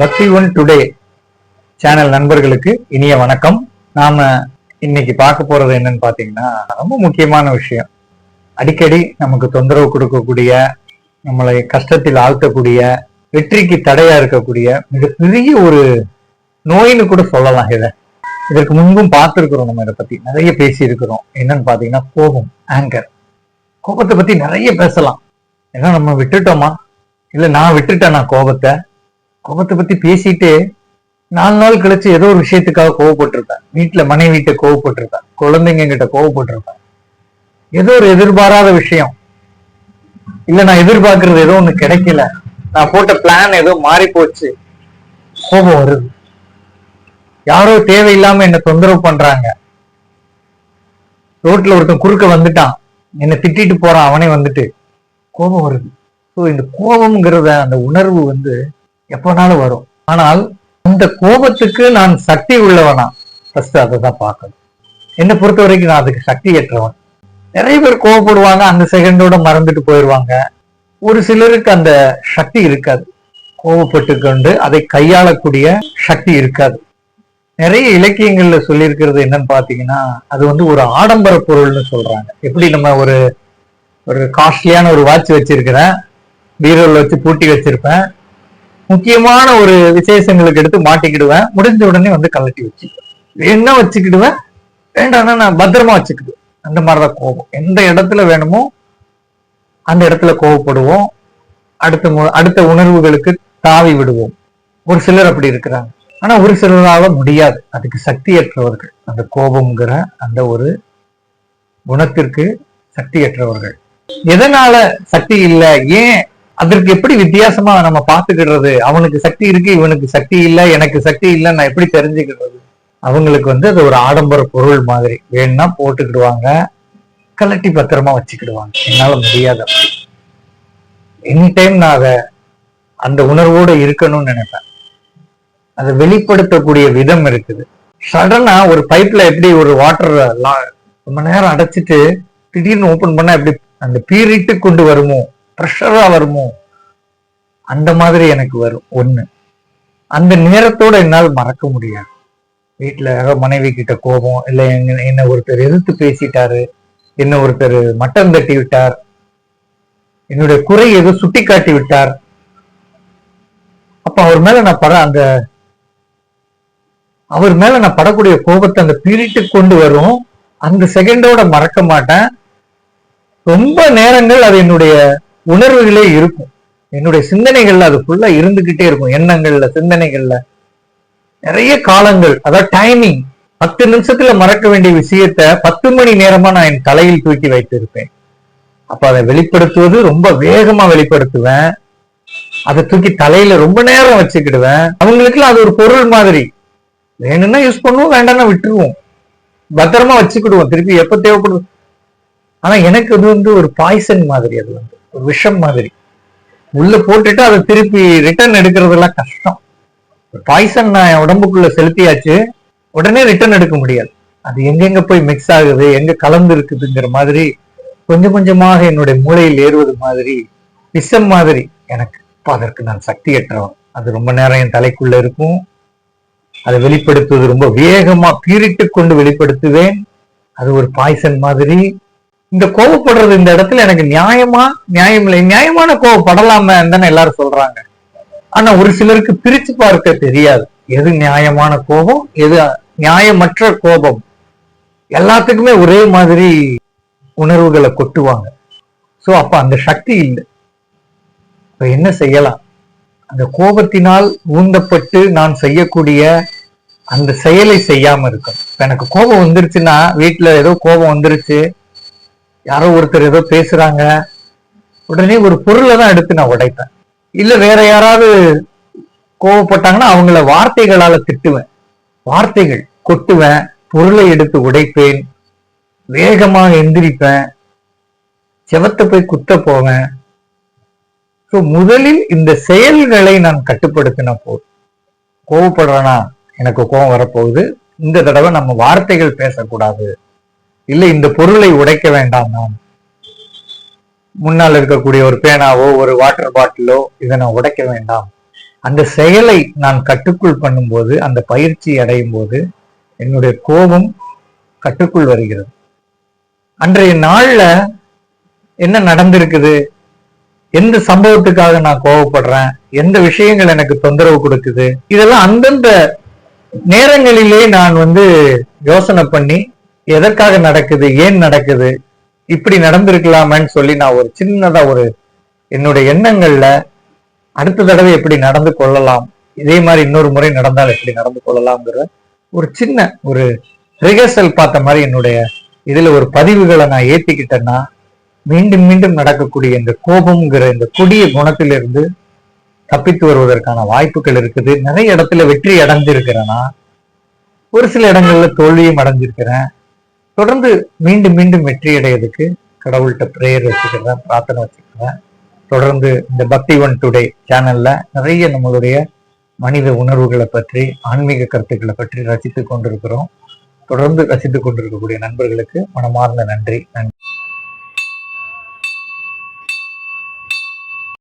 பக்தி one today channel நண்பர்களுக்கு இனிய வணக்கம். நாம இன்னைக்கு பார்க்க போறது என்னன்னு பாத்தீங்கன்னா ரொம்ப முக்கியமான விஷயம். அடிக்கடி நமக்கு தொந்தரவு கொடுக்கக்கூடிய நம்மளை கஷ்டத்தில் ஆழ்த்தக்கூடிய வெற்றிக்கு தடையா இருக்கக்கூடிய மிகப்பெரிய ஒரு நோயின்னு கூட சொல்லலாம் இதை. இதற்கு முன்பும் பார்த்துருக்குறோம் நம்ம இதை பத்தி. நிறைய பேசி இருக்கிறோம் என்னன்னு பாத்தீங்கன்னா கோபம் ஆங்கர் கோபத்தை பத்தி நிறைய பேசலாம். ஏன்னா நம்ம விட்டுட்டோமா? இல்ல நான் விட்டுட்டேனா கோபத்தை? கோபத்தை பத்தி பேசிட்டு நாலு நாள் கழிச்சு ஏதோ ஒரு விஷயத்துக்காக கோவப்பட்டிருப்பேன். வீட்டுல மனைவிட்ட கோவப்பட்டிருப்பேன். குழந்தைங்க கிட்ட கோவப்பட்டிருப்பேன். ஏதோ ஒரு எதிர்பாராத விஷயம். இல்ல நான் எதிர்பார்க்கறது ஏதோ ஒண்ணு கிடைக்கல. நான் போட்ட பிளான் ஏதோ மாறி போச்சு. கோபம் வருது. யாரோ தேவையில்லாம என்ன தொந்தரவு பண்றாங்க. ரோட்ல ஒருத்தன் குறுக்க வந்துட்டான். என்னை திட்டிட்டு போறான். அவனே வந்துட்டு கோபம் வருது. ஸோ இந்த கோபம்ங்கிறத அந்த உணர்வு வந்து எப்போனாலும் வரும். ஆனால் அந்த கோபத்துக்கு நான் சக்தி உள்ளவனா? ஃபர்ஸ்ட் அதை தான் பார்க்கணும். என்னை பொறுத்த வரைக்கும் நான் அதுக்கு சக்தி ஏற்றவன் நிறைய பேர் கோவப்படுவாங்க அந்த செகண்டோட மறந்துட்டு போயிடுவாங்க ஒரு சிலருக்கு அந்த சக்தி இருக்காது. கோவப்பட்டு கொண்டு அதை கையாளக்கூடிய சக்தி இருக்காது. நிறைய இலக்கியங்கள்ல சொல்லியிருக்கிறது என்னன்னு பாத்தீங்கன்னா அது வந்து ஒரு ஆடம்பர பொருள்னு சொல்றாங்க. எப்படி நம்ம ஒரு ஒரு காஸ்ட்லியான ஒரு வாட்ச் வச்சிருக்கிறேன் பீரோல வச்சு பூட்டி வச்சிருப்பேன் முக்கியமான ஒரு விசேஷங்களுக்கு எடுத்து மாட்டிக்கிடுவேன். முடிஞ்ச உடனே வந்து கழட்டி வச்சு என்ன வச்சுக்கிடுவேன்? வேண்டாம்னா நான் பத்திரமா வச்சுக்கிடுவேன். அந்த மாதிரிதான் கோபம். எந்த இடத்துல வேணுமோ அந்த இடத்துல கோவப்படுவோம் அடுத்த மு- அடுத்த உணர்வுகளுக்கு தாவி விடுவோம். ஒரு சிலர் அப்படி இருக்கிறாங்க. ஆனா ஒரு சிலரால முடியாது. அதுக்கு சக்தியற்றவர்கள். அந்த கோபம்ங்கிற அந்த ஒரு குணத்திற்கு சக்தியற்றவர்கள். எதனால சக்தி இல்லை? ஏன் அதற்கு எப்படி வித்தியாசமா நம்ம பாத்துக்கிடுறது அவனுக்கு சக்தி இருக்கு இவனுக்கு சக்தி இல்ல எனக்கு சக்தி இல்ல நான் எப்படி தெரிஞ்சுக்கிறது அவங்களுக்கு வந்து அது ஒரு ஆடம்பர பொருள் மாதிரி. வேணும்னா போட்டுக்கிடுவாங்க கலட்டி பத்திரமா வச்சுக்கிடுவாங்க. என்னால முடியாது எனி டைம் நான் அதை அந்த உணர்வோட இருக்கணும்னு நினைப்பேன். அதை வெளிப்படுத்தக்கூடிய விதம் இருக்குது. சடனா ஒரு பைப்ல எப்படி ஒரு வாட்டர் ரொம்ப நேரம் அடைச்சிட்டு திடீர்னு ஓபன் பண்ணா எப்படி அந்த பீரிட்டு கொண்டு வருமோ? ப்ரெஷரா வருமோ? அந்த மாதிரி எனக்கு வரும். ஒண்ணு. அந்த நேரத்தோட என்னால் மறக்க முடியாது. வீட்டில் யாரோ மனைவி கிட்ட கோபம் இல்லை எங்க என்ன ஒருத்தர் எதிர்த்து பேசிட்டாரு என்ன ஒருத்தர் மட்டம் தட்டி விட்டார் என்னுடைய குறை ஏதோ சுட்டி காட்டி விட்டார். அப்ப அவர் மேல நான் பட அந்த அவர் மேல நான் படக்கூடிய கோபத்தை அந்த பீரிட்டு கொண்டு வரும். அந்த செகண்டோட மறக்க மாட்டேன். ரொம்ப நேரங்கள் அது என்னுடைய உணர்வுகளே இருக்கும். என்னுடைய சிந்தனைகள்ல அது ஃபுல்லா இருந்துகிட்டே இருக்கும். எண்ணங்கள்ல சிந்தனைகள்ல. நிறைய காலங்கள் அதாவது டைமிங் பத்து நிமிஷத்துல மறக்க வேண்டிய விஷயத்த பத்து மணி நேரமா நான் என் தலையில் தூக்கி வைத்திருப்பேன். அப்ப அதை வெளிப்படுத்துவது ரொம்ப வேகமா வெளிப்படுத்துவேன். அதை தூக்கி தலையில ரொம்ப நேரம் வச்சுக்கிடுவேன். அவங்களுக்குலாம் அது ஒரு பொருள் மாதிரி. வேணும்னா யூஸ் பண்ணுவோம் வேண்டாம்னா விட்டுருவோம். பத்திரமா வச்சுக்கிடுவோம். திருப்பி எப்ப தேவைப்படுது ஆனா எனக்கு அது வந்து ஒரு பாய்சன் மாதிரி அது வந்து. விஷம் மாதிரி. உள்ள போட்டுட்டு அதை திருப்பி ரிட்டர்ன் எடுக்கிறதுலாம் கஷ்டம். பாய்சன் நான் என் உடம்புக்குள்ள செலுத்தியாச்சு உடனே ரிட்டர்ன் எடுக்க முடியாது. அது எங்கெங்க போய் மிக்ஸ் ஆகுது எங்க கலந்து இருக்குதுங்கிற மாதிரி கொஞ்சம் கொஞ்சமாக என்னுடைய மூளையில் ஏறுவது மாதிரி விஷம் மாதிரி எனக்கு. அதற்கு நான் சக்தி ஏற்றவன் அது ரொம்ப நேரம் என் தலைக்குள்ள இருக்கும். அதை வெளிப்படுத்துவது ரொம்ப வேகமா பீரிட்டு கொண்டு வெளிப்படுத்துவேன். அது ஒரு பாய்சன் மாதிரி இந்த கோவப்படுறது இந்த இடத்துல எனக்கு நியாயமா நியாயம் இல்லை நியாயமான கோவப்படலாம தானே எல்லாரும் சொல்றாங்க. ஆனா ஒரு சிலருக்கு பிரிச்சு பார்க்க தெரியாது. எது நியாயமான கோபம் எது நியாயமற்ற கோபம்? எல்லாத்துக்குமே ஒரே மாதிரி உணர்வுகளை கொட்டுவாங்க. சோ அப்ப அந்த சக்தி இல்லை. இப்ப என்ன செய்யலாம்? அந்த கோபத்தினால் ஊந்தப்பட்டு நான் செய்யக்கூடிய அந்த செயலை செய்யாம இருக்கும் இப்ப எனக்கு கோபம் வந்துருச்சுன்னா வீட்டுல ஏதோ கோபம் வந்துருச்சு. யாரோ ஒருத்தர் ஏதோ பேசுறாங்க. உடனே ஒரு பொருளை தான் எடுத்து நான் உடைப்பேன். இல்ல வேற யாராவது கோவப்பட்டாங்கன்னா அவங்கள வார்த்தைகளால திட்டுவேன். வார்த்தைகள் கொட்டுவேன் பொருளை எடுத்து உடைப்பேன் வேகமாக எந்திரிப்பேன் செவத்தை போய் குத்த போவேன். ஸோ முதலில் இந்த செயல்களை நான் கட்டுப்படுத்தின போதும். கோவப்படுறேனா எனக்கு கோபம் வரப்போகுது. இந்த தடவை நம்ம வார்த்தைகள் பேசக்கூடாது. இல்லை இந்த பொருளை உடைக்க வேண்டாம் நான். முன்னால் இருக்கக்கூடிய ஒரு பேனாவோ ஒரு வாட்டர் பாட்டிலோ இதை நான் உடைக்க வேண்டாம். அந்த செயலை நான் கட்டுக்குள் பண்ணும்போது அந்த பயிற்சி அடையும் போது என்னுடைய கோபம் கட்டுக்குள் வருகிறது. அன்றைய நாள்ல என்ன நடந்திருக்குது? எந்த சம்பவத்துக்காக நான் கோவப்படுறேன்? எந்த விஷயங்கள் எனக்கு தொந்தரவு கொடுக்குது? இதெல்லாம் அந்தந்த நேரங்களிலே நான் வந்து யோசனை பண்ணி எதற்காக நடக்குது ஏன் நடக்குது இப்படி நடந்திருக்கலாமேன்னு சொல்லி நான் ஒரு சின்னதா ஒரு என்னுடைய எண்ணங்கள்ல அடுத்த தடவை எப்படி நடந்து கொள்ளலாம் இதே மாதிரி இன்னொரு முறை நடந்தால் எப்படி நடந்து கொள்ளலாம்ங்கிற ஒரு சின்ன ஒரு ரிஹர்சல் பார்த்த மாதிரி என்னுடைய இதுல ஒரு பதிவுகளை நான் ஏத்திக்கிட்டேன்னா மீண்டும் மீண்டும் நடக்கக்கூடிய இந்த கோபம்ங்கிற இந்த கொடிய குணத்திலிருந்து தப்பித்து வருவதற்கான வாய்ப்புகள் இருக்குது. நிறைய இடத்துல வெற்றி அடைஞ்சிருக்கிறேன்னா ஒரு சில இடங்கள்ல தோல்வியும் அடைஞ்சிருக்கிறேன். தொடர்ந்து மீண்டும் மீண்டும் வெற்றி அடையிறதுக்கு கடவுள்கிட்ட பிரேயர் வச்சுக்கிறேன் பிரார்த்தனை வச்சுக்கிறேன் தொடர்ந்து இந்த பக்தி ஒன் டுடே சேனல்ல நிறைய நம்மளுடைய மனித உணர்வுகளை பற்றி ஆன்மீக கருத்துக்களை பற்றி ரசித்து கொண்டிருக்கிறோம். தொடர்ந்து ரசித்து கொண்டிருக்கக்கூடிய நண்பர்களுக்கு மனமார்ந்த நன்றி. நன்றி.